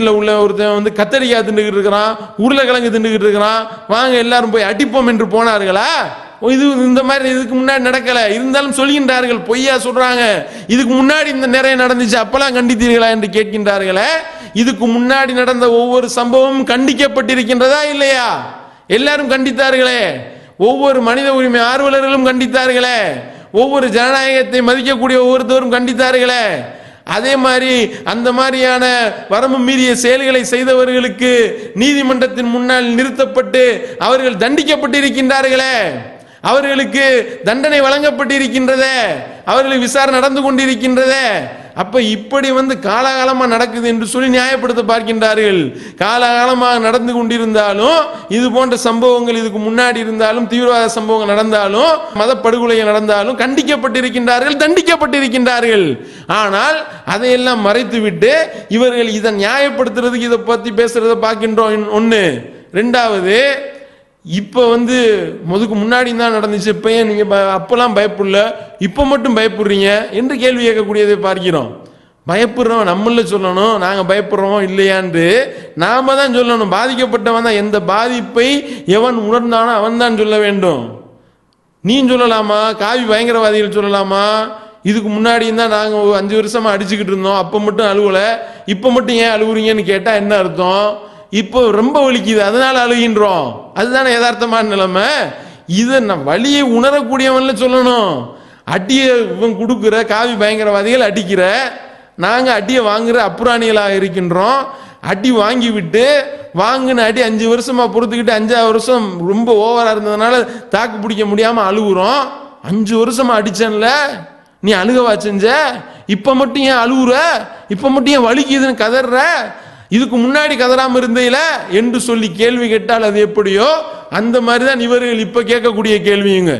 வீட்டில் உள்ள ஒருத்தன் வந்து கத்தரிக்காய் தின்னுக்கிட்டு இருக்கிறான் உருளைக்கிழங்கு தின்னுக்கிட்டு இருக்கிறான். வாங்க எல்லாரும் போய் அடிப்போம் என்று போனார்களா? ஓ, இது இந்த மாதிரி இதுக்கு முன்னாடி நடக்கல. இருந்தாலும் சொல்கின்றார்கள் பொய்யா சொல்றாங்க. இதுக்கு முன்னாடி இந்த நிறைய நடந்துச்சு அப்பெல்லாம் கண்டித்தீர்களா என்று கேட்கின்றார்களே? இதுக்கு முன்னாடி நடந்த ஒவ்வொரு சம்பவமும் கண்டிக்கப்பட்டிருக்கின்றதா இல்லையா? எல்லாரும் கண்டித்தார்களே. ஒவ்வொரு மனித உரிமை ஆர்வலர்களும் கண்டித்தார்களே. ஒவ்வொரு ஜனநாயகத்தை மதிக்கக்கூடிய ஒவ்வொருத்தரும் கண்டித்தார்களே. அதே மாதிரி அந்த மாதிரியான வரம்பு மீறிய செயல்களை செய்தவர்களுக்கு நீதிமன்றத்தின் முன்னால் நிறுத்தப்பட்டு அவர்கள் தண்டிக்கப்பட்டிருக்கின்றார்களே. அவர்களுக்கு தண்டனை வழங்கப்பட்டிருக்கின்றதே. அவர்களுக்கு விசாரணை நடந்து கொண்டிருக்கின்றதே. அப்ப இப்படி வந்து காலகாலமா நடக்குது என்று சொல்லி நியாயப்படுத்த பார்க்கின்றார்கள். காலகாலமாக நடந்து கொண்டிருந்தாலும் இது போன்ற சம்பவங்கள் இதுக்கு முன்னாடி இருந்தாலும் தீவிரவாத சம்பவங்கள் நடந்தாலும் மத படுகொலைகள் நடந்தாலும் கண்டிக்கப்பட்டிருக்கின்றார்கள் தண்டிக்கப்பட்டிருக்கின்றார்கள். ஆனால் அதையெல்லாம் மறைத்துவிட்டு இவர்கள் இதை நியாயப்படுத்துறதுக்கு இதை பத்தி பேசுறதை பார்க்கின்றோம். ஒன்று ரெண்டாவது இப்போ வந்து முதுக்கு முன்னாடி தான் நடந்துச்சு. இப்போ ஏன் நீங்கள் ப- அப்போல்லாம் பயப்படல? இப்போ மட்டும் பயப்படுறீங்க? என்று கேள்வி கேட்கக்கூடியதை பார்க்கிறோம். பயப்படுறோம் நம்மள சொல்லணும். நாங்கள் பயப்படுறோம் இல்லையான்று நாம தான் சொல்லணும். பாதிக்கப்பட்டவன் தான் எந்த பாதிப்பை எவன் உணர்ந்தானோ அவன் தான் சொல்ல வேண்டும். நீ சொல்லலாமா? காவி பயங்கரவாதிகள் சொல்லலாமா? இதுக்கு முன்னாடி தான் நாங்கள் அஞ்சு வருஷமாக அடிச்சுக்கிட்டு இருந்தோம். அப்போ மட்டும் அழுவலை. இப்போ மட்டும் ஏன் அழுகுறீங்கன்னு கேட்டால் என்ன அர்த்தம்? இப்போ ரொம்ப வலிக்குது அதனால அழுகின்றோம். அதுதானே யதார்த்தமான நிலைமை? இதை நான் வலியை உணரக்கூடியவன்ல சொல்லணும். அடியை இவன் கொடுக்குற காவி பயங்கரவாதிகள் அடிக்கிற நாங்கள் அடியை வாங்குற அப்புராணிகளாக இருக்கின்றோம். அடி வாங்கி விட்டு வாங்கின அடி அஞ்சு வருஷமா பொறுத்துக்கிட்டு அஞ்சாவது வருஷம் ரொம்ப ஓவரா இருந்ததுனால தாக்கு பிடிக்க முடியாம அழுகுறோம். அஞ்சு வருஷமா அடிச்சேன்ல நீ அழுகவா செஞ்ச? இப்ப மட்டும் ஏன் அழுகுற இப்ப மட்டும் ஏன் வலிக்குதுன்னு கதற இதுக்கு முன்னாடி கதராம இருந்தையில என்று சொல்லி கேள்வி கேட்டால் அது எப்படியோ அந்த மாதிரி தான் இவர்கள் இப்ப கேட்கக்கூடிய கேள்வியுங்க.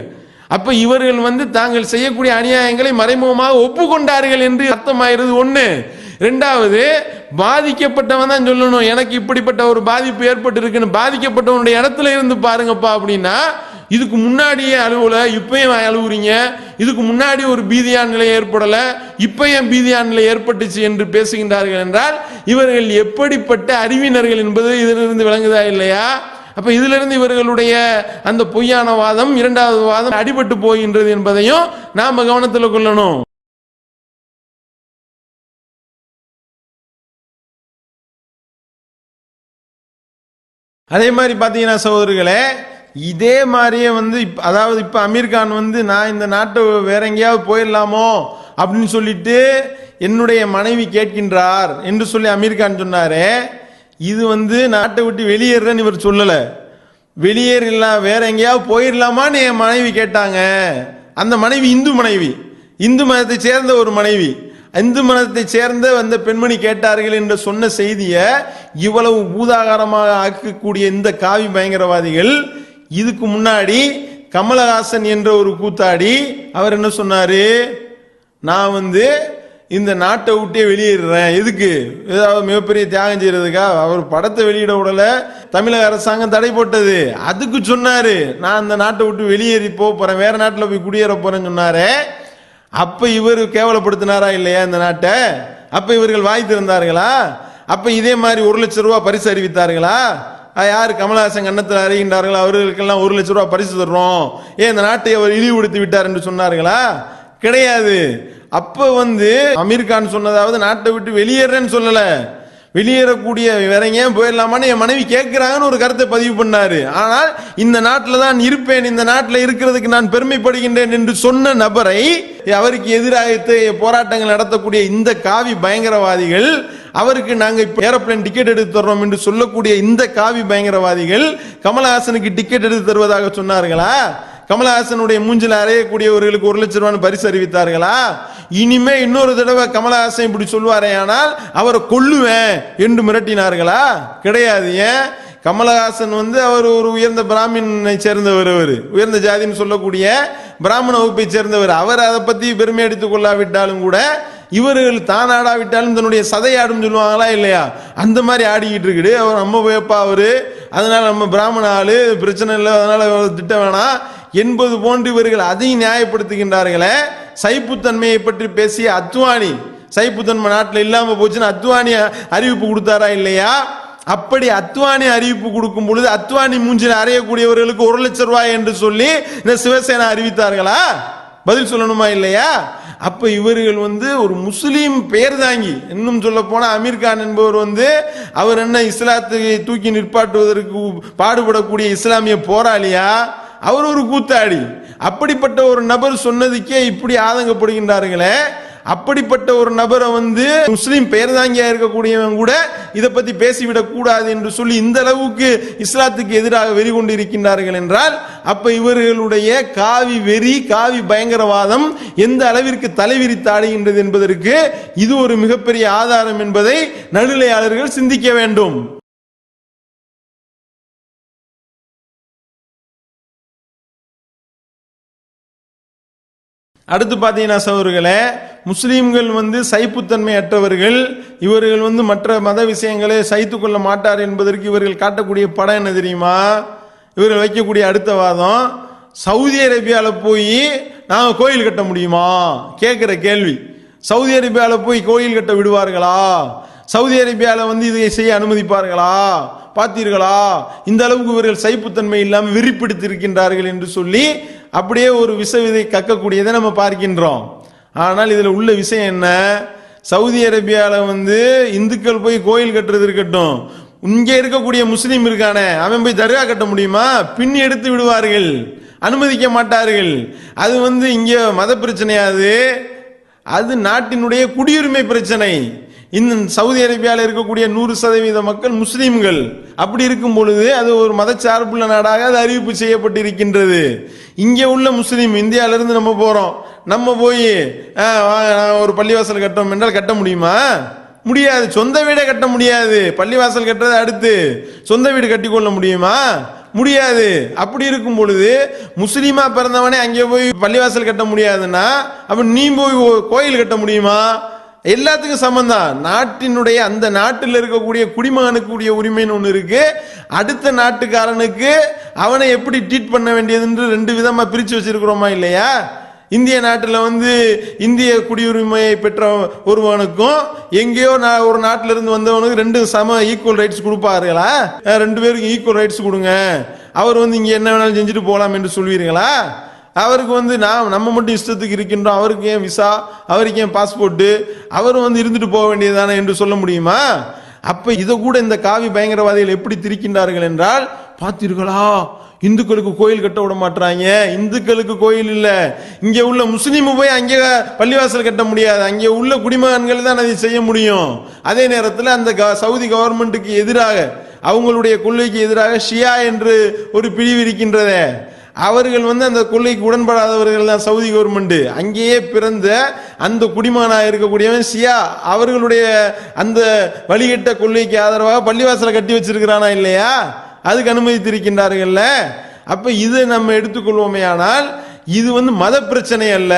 அப்ப இவர்கள் வந்து தாங்கள் செய்யக்கூடிய அநியாயங்களை மறைமுகமாக ஒப்புக்கொண்டார்கள் என்று அர்த்தமாயிருது ஒண்ணு. ரெண்டாவது பாதிக்கப்பட்டவன் தான் சொல்லணும். எனக்கு இப்படிப்பட்ட ஒரு பாதிப்பு ஏற்பட்டு இருக்குன்னு பாதிக்கப்பட்டவனுடைய இடத்துல இருந்து பாருங்கப்பா அப்படின்னா இதுக்கு முன்னாடியே அழுவல இப்பயும் அழுவுறீங்க. இதுக்கு முன்னாடி ஒரு பீதியான நிலை ஏற்படலை இப்பயும் பீதியான நிலை ஏற்பட்டுச்சு என்று பேசுகின்றார்கள் என்றால் இவர்கள் எப்படிப்பட்ட அறிவினர்கள் என்பது இதிலிருந்து விளங்குதா இல்லையா? அப்ப இதிலிருந்து இவர்களுடைய அந்த பொய்யான வாதம் இரண்டாவது வாதம் அடிபட்டு போகின்றது என்பதையும் நாம கவனத்தில் கொள்ளணும். அதே மாதிரி பார்த்தீங்கன்னா சகோதரர்களே இதே மாதிரியே வந்து இப் அதாவது இப்போ அமீர் கான் வந்து நான் இந்த நாட்டை வேற எங்கேயாவது போயிடலாமோ? அப்படின்னு சொல்லிட்டு என்னுடைய மனைவி கேட்கின்றார் என்று சொல்லி அமீர் கான் சொன்னாரே இது வந்து நாட்டை விட்டு வெளியேறேன்னு இவர் சொல்லலை. வெளியேறலாம் வேற எங்கேயாவது போயிடலாமான்னு என் மனைவி கேட்டாங்க. அந்த மனைவி இந்து மனைவி. இந்து மதத்தை சேர்ந்த ஒரு மனைவி. இந்து மதத்தை சேர்ந்த வந்த பெண்மணி கேட்டார்கள் என்று சொன்ன செய்தியை இவ்வளவு பூதாகாரமாக ஆக்கக்கூடிய இந்த காவி பயங்கரவாதிகள் இதுக்கு முன்னாடி கமலஹாசன் என்ற ஒரு கூத்தாடி அவர் என்ன சொன்னாரு? நான் வந்து இந்த நாட்டை விட்டே வெளியேறுறேன். எதுக்கு? ஏதாவது மிகப்பெரிய தியாகம் செய்யறதுக்கா அவர் படத்தை வெளியிட விடல. தமிழக அரசாங்கம் தடை போட்டது. அதுக்கு சொன்னாரு. நான் அந்த நாட்டை விட்டு வெளியேறி போக போறேன். வேற நாட்டில் போய் குடியேற போறேன்னு சொன்னாரு. அப்ப இவர் கேவலப்படுத்தினாரா இல்லையா இந்த நாட்டை? அப்ப இவர்கள் வாய் திறந்தார்களா? அப்ப இதே மாதிரி ஒரு லட்சம் ரூபாய் பரிசு அறிவித்தார்களா? யார் கமலஹாசன் கன்னத்தில் அறிகின்றார்களோ அவர்களுக்கெல்லாம் ஒரு லட்சம் ரூபாய் பரிசு தர்றோம். ஏன் இந்த நாட்டை அவர் இழிவுபடுத்தி விட்டார் என்று சொன்னார்களா? கிடையாது. அப்ப வந்து அமீர் கான் சொன்னதாவது நாட்டை விட்டு வெளியேறேன்னு சொல்லல. வெளியேறக்கூடிய வேற ஏன் போயிடலாமான்னு என் மனைவி கேட்கிறாங்கன்னு ஒரு கருத்தை பதிவு பண்ணாரு. ஆனால் இந்த நாட்டில் தான் இருப்பேன் இந்த நாட்டில் இருக்கிறதுக்கு நான் பெருமைப்படுகின்றேன் என்று சொன்ன நபரை அவருக்கு எதிராக போராட்டங்கள் நடத்தக்கூடிய இந்த காவி பயங்கரவாதிகள் அவருக்கு நாங்கள் இப்போ ஏரோப்ளேன் டிக்கெட் எடுத்து தர்றோம் என்று சொல்லக்கூடிய இந்த காவி பயங்கரவாதிகள் கமலஹாசனுக்கு டிக்கெட் எடுத்து தருவதாக சொன்னார்களா? கமலஹாசனுடைய மூஞ்சில் அறையக்கூடியவர்களுக்கு ஒரு லட்சம் ரூபான்னு பரிசு அறிவித்தார்களா? இனிமே இன்னொரு தடவை கமலஹாசன் இப்படி சொல்வாரே ஆனால் அவரை கொல்லுவேன் என்று மிரட்டினார்களா? கிடையாது ஏன்? கமலஹாசன் வந்து அவர் ஒரு உயர்ந்த பிராமினை சேர்ந்தவர் அவர். உயர்ந்த ஜாதின்னு சொல்லக்கூடிய பிராமண வகுப்பை சேர்ந்தவர். அவர் அதை பத்தி பெருமை எடுத்துக் கொள்ளாவிட்டாலும் கூட இவர்கள் தான் ஆடாவிட்டாலும் தன்னுடைய சதை ஆடும் சொல்லுவாங்களா இல்லையா? அந்த மாதிரி ஆடிக்கிட்டு இருக்குது. அவர் நம்ம வேப்பா அவரு. அதனால நம்ம பிராமண ஆளு. பிரச்சனை இல்லை. அதனால திட்ட வேணாம். என்பது போன்று இவர்கள் அதையும் நியாயப்படுத்துகின்றார்களே. சைப்புத்தன்மையை பற்றி பேசிய அத்வானி சைப்புத்தன்மை நாட்டில் இல்லாமல் போச்சுன்னு அத்வானி அறிவிப்பு கொடுத்தாரா இல்லையா? அப்படி அத்வானி அறிவிப்பு கொடுக்கும் பொழுது அத்வானி மூஞ்சில் அறையக்கூடியவர்களுக்கு ஒரு லட்சம் ரூபாய் என்று சொல்லி இந்த சிவசேனா அறிவித்தார்களா? பதில் சொல்லணுமா இல்லையா? அப்ப இவர்கள் வந்து ஒரு முஸ்லீம் பெயர் தாங்கி இன்னும் சொல்ல போனா அமீர் கான் என்பவர் வந்து அவர் என்ன இஸ்லாத்தை தூக்கி நிற்பாட்டுவதற்கு பாடுபடக்கூடிய இஸ்லாமிய போராளியா? அவர் ஒரு கூத்தாடி. அப்படிப்பட்ட ஒரு நபர் சொன்னதுக்கே இப்படி ஆதங்கப்படுகின்றார்களே. அப்படிப்பட்ட ஒரு நபரை வந்து முஸ்லீம் பெயர் தாங்கியா இருக்கக்கூடியவன் கூட இதை பத்தி பேசிவிடக் கூடாது என்று சொல்லி இந்த அளவுக்கு இஸ்லாத்துக்கு எதிராக வெறி கொண்டு இருக்கின்றார்கள் என்றால் அப்ப இவர்களுடைய காவி வெறி காவி பயங்கரவாதம் எந்த அளவிற்கு தலைவிரித்தாடுகின்றது என்பதற்கு இது ஒரு மிகப்பெரிய ஆதாரம் என்பதை நடுநிலையாளர்கள் சிந்திக்க வேண்டும். அடுத்து பார்த்தீங்கன்னா சகோதரர்களே முஸ்லீம்கள் வந்து சைப்புத்தன்மை அற்றவர்கள் இவர்கள் வந்து மற்ற மத விஷயங்களை சைத்து கொள்ள மாட்டார் என்பதற்கு இவர்கள் காட்டக்கூடிய படம் என்ன தெரியுமா? இவர்கள் வைக்கக்கூடிய அடுத்த வாதம் சவுதி அரேபியாவில் போய் நாங்கள் கோயில் கட்ட முடியுமா? கேட்குற கேள்வி. சவுதி அரேபியாவில் போய் கோயில் கட்ட விடுவார்களா? சவுதி அரேபியாவில் வந்து இதை செய்ய அனுமதிப்பார்களா? பார்த்தீர்களா? இந்த அளவுக்கு இவர்கள் சைப்புத்தன்மை இல்லாமல் விரிப்பிடித்திருக்கின்றார்கள் என்று சொல்லி அப்படியே ஒரு விஷ விதை கக்கக்கூடியதை நம்ம பார்க்கின்றோம். ஆனால் இதில் உள்ள விஷயம் என்ன? சவுதி அரேபியாவில் வந்து இந்துக்கள் போய் கோயில் கட்டுறது இருக்கட்டும். இங்கே இருக்கக்கூடிய முஸ்லீம் இருக்கானே அவன் போய் தர்கா கட்ட முடியுமா? பின் எடுத்து விடுவார்கள். அனுமதிக்க மாட்டார்கள். அது வந்து இங்கே மத பிரச்சனையாது அது நாட்டினுடைய குடியுரிமை பிரச்சனை. இந்த சவுதி அரேபியாவில் இருக்கக்கூடிய நூறு சதவீத மக்கள் முஸ்லீம்கள். அப்படி இருக்கும் பொழுது அது ஒரு மதச்சார்புள்ள நாடாக அது அறிவிப்பு செய்யப்பட்டிருக்கின்றது. இங்கே உள்ள முஸ்லீம் இந்தியாவிலேருந்து நம்ம போகிறோம் நம்ம போய் ஒரு பள்ளிவாசல் கட்டோம் என்றால் கட்ட முடியுமா? முடியாது. சொந்த வீடை கட்ட முடியாது. பள்ளிவாசல் கட்டுறது அடுத்து. சொந்த வீடு கட்டிக்கொள்ள முடியுமா? முடியாது. அப்படி இருக்கும் பொழுது முஸ்லீமா பிறந்தவனே அங்கே போய் பள்ளிவாசல் கட்ட முடியாதுன்னா அப்ப நீ போய் கோயில் கட்ட முடியுமா? எல்லாத்துக்கும் சம்பந்தம் நாட்டினுடைய அந்த நாட்டில் இருக்கக்கூடிய குடிமகனுக்குரிய உரிமைன்னு ஒன்று இருக்கு. அடுத்த நாட்டுக்காரனுக்கு அவனை எப்படி ட்ரீட் பண்ண வேண்டியதுன்னு ரெண்டு விதமா பிரிச்சு வச்சிருக்கிறோமா இல்லையா? இந்திய நாட்டில் வந்து இந்திய குடியுரிமையை பெற்ற ஒருவனுக்கும் எங்கேயோ நான் ஒரு நாட்டில இருந்து வந்தவனுக்கு ரெண்டு சம ஈக்குவல் ரைட்ஸ் கொடுப்பாருங்களா ரெண்டு பேருக்கும் ஈக்குவல் ரைட்ஸ் கொடுங்க. அவர் வந்து இங்கே என்ன வேணாலும் செஞ்சுட்டு போகலாம் என்று சொல்வீர்களா? அவருக்கு வந்து நான் நம்ம மட்டும் இஷ்டத்துக்கு இருக்கின்றோம். அவருக்கு ஏன் விசா? அவருக்கு ஏன் பாஸ்போர்ட்டு? அவரும் வந்து இருந்துட்டு போக வேண்டியதுதானே என்று சொல்ல முடியுமா? அப்போ இதை கூட இந்த காவி பயங்கரவாதிகள் எப்படி திரிக்கின்றார்கள் என்றால் பார்த்தீர்களா இந்துக்களுக்கு கோயில் கட்ட விட மாட்டாங்க இந்துக்களுக்கு கோயில் இல்லை. இங்கே உள்ள முஸ்லீம் போய் அங்கே பள்ளிவாசல் கட்ட முடியாது. அங்கே உள்ள குடிமகன்கள் தான் அதை செய்ய முடியும். அதே நேரத்தில் அந்த க- சவுதி கவர்மெண்ட்டுக்கு எதிராக அவங்களுடைய கொள்கைக்கு எதிராக ஷியா என்று ஒரு பிரிவு இருக்கின்றதே. அவர்கள் வந்து அந்த கொள்கைக்கு உடன்படாதவர்கள் தான் சவுதி கவர்மெண்ட் அங்கேயே பிறந்த அந்த குடிமகனாக இருக்கக்கூடியவன் ஷியா. அவர்களுடைய அந்த வழிகட்ட கொள்கைக்கு ஆதரவாக பள்ளிவாசலை கட்டி வச்சிருக்கிறானா இல்லையா? அதுக்கு அனுமதித்திருக்கின்றார்கள்ல. அப்போ இதை நம்ம எடுத்துக்கொள்வோமே ஆனால் இது வந்து மத பிரச்சனை அல்ல.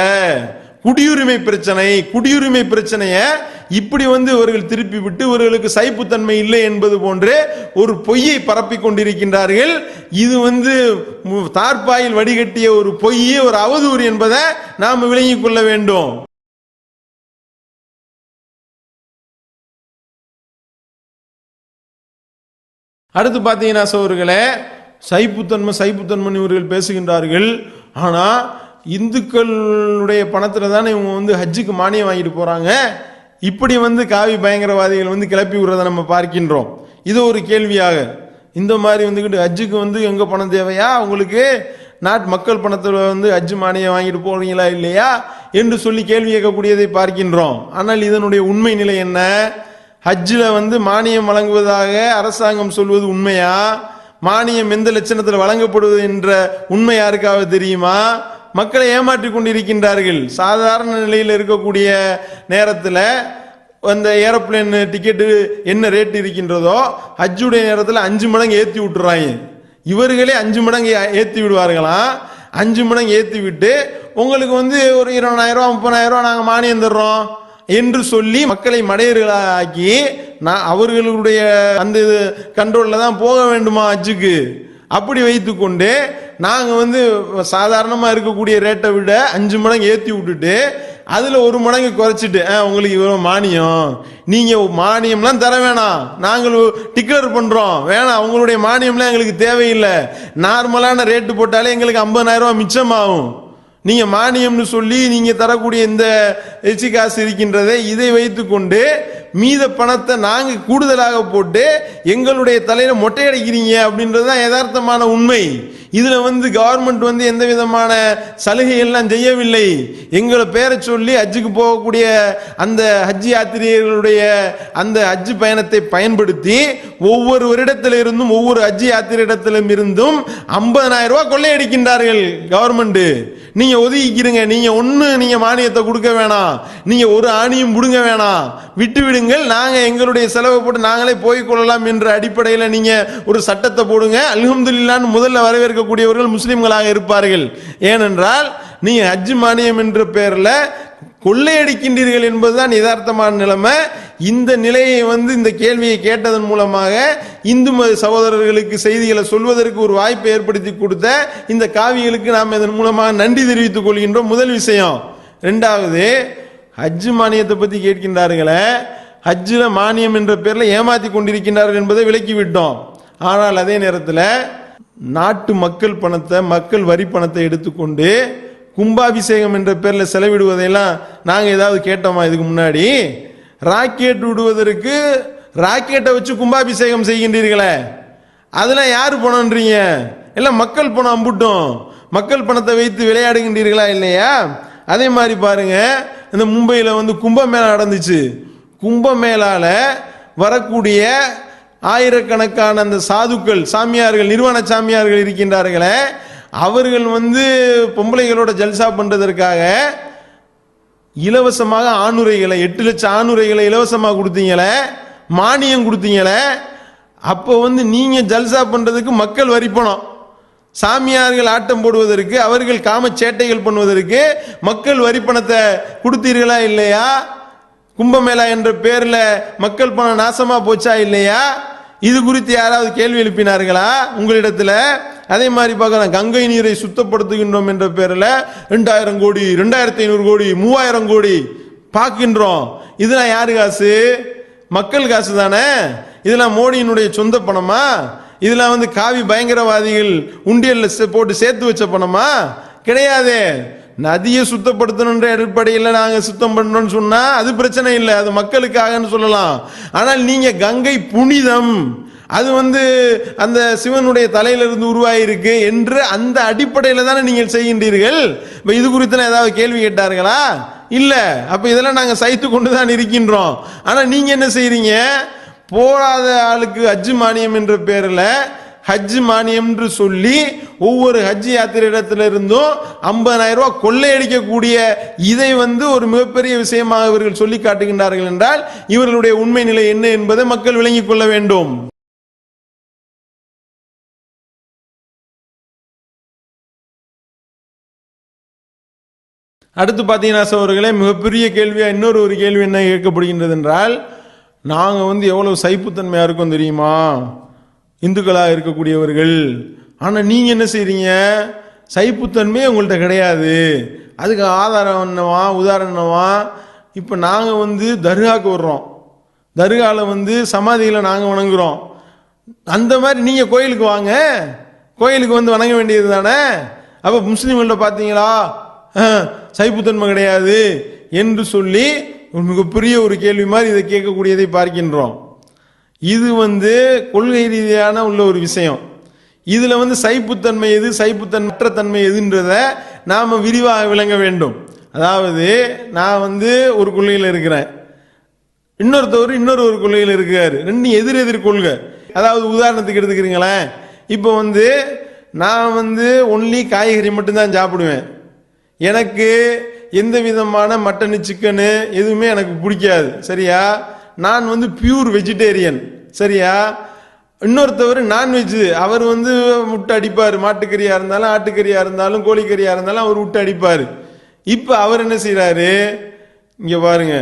குடியுரிமை பிரச்சனை. குடியுரிமை பிரச்சனையை இப்படி வந்து இவர்கள் திருப்பி விட்டு இவர்களுக்கு சைப்புத்தன்மை இல்லை என்பது போன்று ஒரு பொய்யை பரப்பிக் கொண்டிருக்கின்றார்கள். இது வந்து தார்பாயில் தார்ப்பாயில் வடிகட்டிய ஒரு பொய் ஒரு அவதூறு என்பதை நாம் விளங்கிக் கொள்ள வேண்டும். அடுத்து பார்த்தீங்கன்னா சோர்களே சைப்புத்தன்மை சைப்புத்தன்மை இவர்கள் பேசுகின்றார்கள். ஆனால் இந்துக்களுடைய பணத்தில் தானே இவங்க வந்து ஹஜ்ஜுக்கு மானியம் வாங்கிட்டு போகிறாங்க இப்படி வந்து காவி பயங்கரவாதிகள் வந்து கிளப்பி விடுறதை நம்ம பார்க்கின்றோம். இது ஒரு கேள்வியாக. இந்த மாதிரி வந்துக்கிட்டு ஹஜ்ஜுக்கு வந்து எங்கே பணம் தேவையா? உங்களுக்கு நாட் மக்கள் பணத்தில் வந்து ஹஜ்ஜு மானியம் வாங்கிட்டு போகிறீங்களா இல்லையா? என்று சொல்லி கேள்வி கேட்கக்கூடியதை பார்க்கின்றோம். ஆனால் இதனுடைய உண்மை நிலை என்ன? ஹஜ்ஜில் வந்து மானியம் வழங்குவதாக அரசாங்கம் சொல்வது உண்மையா? மானியம் எந்த லட்சணத்தில் வழங்கப்படுவது என்ற உண்மை யாருக்காவது தெரியுமா? மக்களை ஏமாற்றி கொண்டிருக்கின்றார்கள். சாதாரண நிலையில் இருக்கக்கூடிய நேரத்தில் அந்த ஏரோப்ளேன் டிக்கெட்டு என்ன ரேட் இருக்கின்றதோ ஹஜ்ஜுடைய நேரத்தில் அஞ்சு மடங்கு ஏற்றி விட்டுறாங்க. இவர்களே அஞ்சு மடங்கு ஏற்றி விடுவார்களாம். அஞ்சு மடங்கு ஏற்றி விட்டு உங்களுக்கு வந்து ஒரு இருபதாயிரரூவா முப்பதாயிரரூவா நாங்கள் மானியம் தர்றோம் என்று சொல்லி மக்களை மடையர்களாக்கி நான் அவர்களுடைய அந்த கண்ட்ரோலில் தான் போக வேண்டுமா அஜுக்கு அப்படி வைத்துக்கொண்டு நாங்கள் வந்து சாதாரணமாக இருக்கக்கூடிய ரேட்டை விட அஞ்சு மடங்கு ஏற்றி விட்டுட்டு அதில் ஒரு மடங்கு குறைச்சிட்டு ஆ, உங்களுக்கு இவ்வளோ மானியம். நீங்கள் மானியம்லாம் தர வேணாம். நாங்கள் டிக்ளேர் பண்ணுறோம் வேணாம் உங்களுடைய மானியம்லாம் எங்களுக்கு தேவையில்லை. நார்மலான ரேட்டு போட்டாலே எங்களுக்கு 50000 மிச்சமாகும். நீங்கள் மானியம்னு சொல்லி நீங்கள் தரக்கூடிய இந்த எச்சி காசு இருக்கின்றதை இதை வைத்துக்கொண்டு மீத பணத்தை நாங்கள் கூடுதலாக போட்டு எங்களுடைய தலையில் மொட்டையடிக்கிறீங்க அப்படின்றது தான் யதார்த்தமான உண்மை. இதுல வந்து கவர்மெண்ட் வந்து எந்த விதமான சலுகை எல்லாம் செய்யவில்லை. எங்களை பேரை சொல்லி ஹஜ்ஜுக்கு போகக்கூடிய அந்த ஹஜ் யாத்திரியர்களுடைய அந்த ஹஜ் பயணத்தை பயன்படுத்தி ஒவ்வொரு வருடத்திலிருந்தும் ஒவ்வொரு ஹஜ் யாத்திரையிடத்திலும் இருந்தும் 50000 ரூபாய் கொள்ளையடிக்கின்றார்கள் கவர்மெண்ட் நீங்க ஒதுக்கிக்கிறீங்க நீங்க ஒண்ணு நீங்க மானியத்தை கொடுக்க வேணாம். நீங்க ஒரு ஆணியும் விடுங்க வேணாம். விட்டு விடுங்கள். நாங்க எங்களுடைய செலவை போட்டு நாங்களே போய் கொள்ளலாம் என்ற அடிப்படையில் நீங்க ஒரு சட்டத்தை போடுங்க. அல்ஹம்துலில்லான்னு முதல்ல இருக்கக்கூடியவர்கள் முஸ்லிம்களாக இருப்பார்கள். ஏனென்றால் நீ ஹஜ் மானியம் என்ற பெயரில் கொள்ளையடிக்கின்றீர்கள் என்பதுதான் யதார்த்தமான நிலைமை. இந்த நிலையை வந்து இந்த கேள்வியை கேட்டதன் மூலமாக இந்து மத சகோதரர்களுக்கு செய்திகளை சொல்வதற்கு ஒரு வாய்ப்பை ஏற்படுத்தி கொடுத்த இந்த காவிகளுக்கு நாம் இதன் மூலமாக நன்றி தெரிவித்துக் கொள்கின்றோம். முதல் விஷயம் ரெண்டாவது ஹஜ்ஜு மானியத்தை பற்றி கேட்கின்றார்களே. ஹஜ்ஜில் மானியம் என்ற பேரில் ஏமாற்றி கொண்டிருக்கின்றார்கள் என்பதை விலக்கிவிட்டோம் ஆனால் அதே நேரத்தில் நாட்டு மக்கள் பணத்தை மக்கள் வரி பணத்தை எடுத்துக்கொண்டு கும்பாபிஷேகம் என்ற பேரில் செலவிடுவதையெல்லாம் நாங்கள் ஏதாவது கேட்டோமா இதுக்கு முன்னாடி? ராக்கெட் விடுவதற்கு ராக்கெட்டை வச்சு கும்பாபிஷேகம் செய்கின்றீர்களே. அதெல்லாம் யார் பணம்ன்றீங்க? எல்லாம் மக்கள் பணம் அம்புட்டோம். மக்கள் பணத்தை வைத்து விளையாடுகின்றீர்களா இல்லையா? அதே மாதிரி பாருங்க இந்த மும்பையில் வந்து கும்பமேளா நடந்துச்சு. கும்பமேளால வரக்கூடிய ஆயிரக்கணக்கான அந்த சாதுக்கள் சாமியார்கள் நிர்வாண சாமியார்கள் இருக்கின்றார்களே அவர்கள் வந்து பொம்பளைகளோட ஜல்சா பண்ணுறதற்காக இலவசமாக ஆணுரைகளை எட்டு லட்சம் ஆணுரைகளை இலவசமாக கொடுத்தீங்களே மானியம் கொடுத்தீங்களே அப்போ வந்து நீங்கள் ஜல்சா பண்ணுறதுக்கு மக்கள் வரிப்பணம் சாமியார்கள் ஆட்டம் போடுவதற்கு அவர்கள் காம சேட்டைகள் பண்ணுவதற்கு மக்கள் வரிப்பணத்தை கொடுத்தீர்களா இல்லையா? கும்பமேளா என்ற பேரில் மக்கள் பணம் நாசமாக போச்சா இல்லையா? இது குறித்து யாராவது கேள்வி எழுப்பினார்களா? உங்களிடத்தில்? அதே மாதிரி பார்க்கலாம். கங்கை நீரை சுத்தப்படுத்துகின்றோம் என்ற பேரில் ரெண்டாயிரம் கோடி ரெண்டாயிரத்தி ஐநூறு கோடி மூவாயிரம் கோடி பார்க்கின்றோம். இதெல்லாம் யார் காசு? மக்கள் காசு தானே? இதெல்லாம் மோடியினுடைய சொந்த பணமா? இதெல்லாம் வந்து காவி பயங்கரவாதிகள் உண்டியலில் சே- போட்டு சேர்த்து வச்ச பணமா? கிடையாது. நதியை சுத்தப்படுத்தணுன்ற அடிப்படையில் நாங்கள் சுத்தம் பண்ணோம்னு சொன்னால் அது பிரச்சனை இல்லை அது மக்களுக்காகன்னு சொல்லலாம். ஆனால் நீங்கள் கங்கை புனிதம் அது வந்து அந்த சிவனுடைய தலையிலிருந்து உருவாயிருக்கு என்று அந்த அடிப்படையில் தானே நீங்கள் செய்கின்றீர்கள்? இப்போ இது குறித்து ஏதாவது கேள்வி கேட்டார்களா? இல்லை. அப்போ இதெல்லாம் நாங்கள் சைத்து கொண்டு தான் இருக்கின்றோம். ஆனால் நீங்கள் என்ன செய்கிறீங்க போகாத ஆளுக்கு ஹஜ் மானியம் என்ற பேரில் ஹஜ் மானியம் என்று சொல்லி ஒவ்வொரு ஹஜ் யாத்திரை இடத்துல இருந்தும் ஐம்பதாயிரம் ரூபாய் கொள்ளையடிக்கக்கூடிய இதை வந்து ஒரு மிகப்பெரிய விஷயமாக இவர்கள் சொல்லி காட்டுகின்றார்கள் என்றால் இவர்களுடைய உண்மை நிலை என்ன என்பதை மக்கள் விளங்கிக் கொள்ள வேண்டும். அடுத்து பார்த்தீங்கன்னா சோர்களே மிகப்பெரிய கேள்வியா இன்னொரு ஒரு கேள்வி என்ன கேட்கப்படுகின்றது என்றால் நாங்கள் வந்து எவ்வளவு சைப்புத்தன்மையாக இருக்கோம் தெரியுமா? இந்துக்களாக இருக்கக்கூடியவர்கள். ஆனால் நீங்கள் என்ன செய்கிறீங்க சைப்புத்தன்மையே உங்கள்கிட்ட கிடையாது. அதுக்கு ஆதாரம் என்னவா? உதாரணமா இப்போ நாங்கள் வந்து தர்காவுக்கு வர்றோம். தர்காவில் வந்து சமாதியில் நாங்கள் வணங்குகிறோம் அந்த மாதிரி நீங்கள் கோயிலுக்கு வாங்க. கோயிலுக்கு வந்து வணங்க வேண்டியது தானே? அப்போ முஸ்லீம்கள்ட்ட பார்த்தீங்களா சைப்புத்தன்மை கிடையாது என்று சொல்லி மிகப்பெரிய ஒரு கேள்வி மாதிரி இதை கேட்கக்கூடியதை பார்க்கின்றோம். இது வந்து கொள்கை ரீதியான உள்ள ஒரு விஷயம். இதுல வந்து சைப்புத்தன்மை எது சைப்புத்தன்மற்ற தன்மை எதுன்றத நாம் விரிவாக விளங்க வேண்டும். அதாவது நான் வந்து ஒரு கொள்கையில் இருக்கிறேன். இன்னொருத்தவர் இன்னொரு ஒரு கொள்கையில் இருக்கிறார். ரெண்டு எதிர் எதிர் கொள்கை. அதாவது உதாரணத்துக்கு எடுத்துக்கிறீங்களேன். இப்போ வந்து நான் வந்து ஒன்லி காய்கறி மட்டும்தான் சாப்பிடுவேன். எனக்கு எந்த விதமான மட்டனு சிக்கனு எதுவுமே எனக்கு பிடிக்காது. சரியா? நான் வந்து பியூர் வெஜிடேரியன் சரியா? இன்னொருத்தவர் நான்வெஜ் அவர் வந்து முட்டை அடிப்பார். மாட்டுக்கறியாக இருந்தாலும் ஆட்டுக்கறியாக இருந்தாலும் கோழிக்கறியாக இருந்தாலும் அவர் விட்டு அடிப்பார். இப்போ அவர் என்ன செய்கிறாரு இங்கே பாருங்க.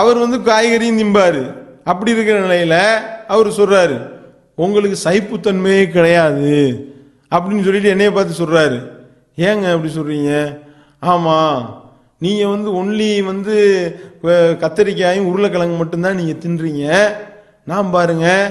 அவர் வந்து காய்கறியும் திம்பார். அப்படி இருக்கிற நிலையில் அவர் சொல்கிறாரு உங்களுக்கு சைப்புத்தன்மையே கிடையாது. அப்படின்னு சொல்லிட்டு என்னைய பார்த்து சொல்கிறாரு ஏங்க அப்படி சொல்கிறீங்க ஆமாம் நீங்கள் வந்து ஒன்லி வந்து கத்தரிக்காயும் உருளைக்கிழங்கு மட்டும்தான் நீங்கள் தின்றீங்க. நாம் பாருங்க.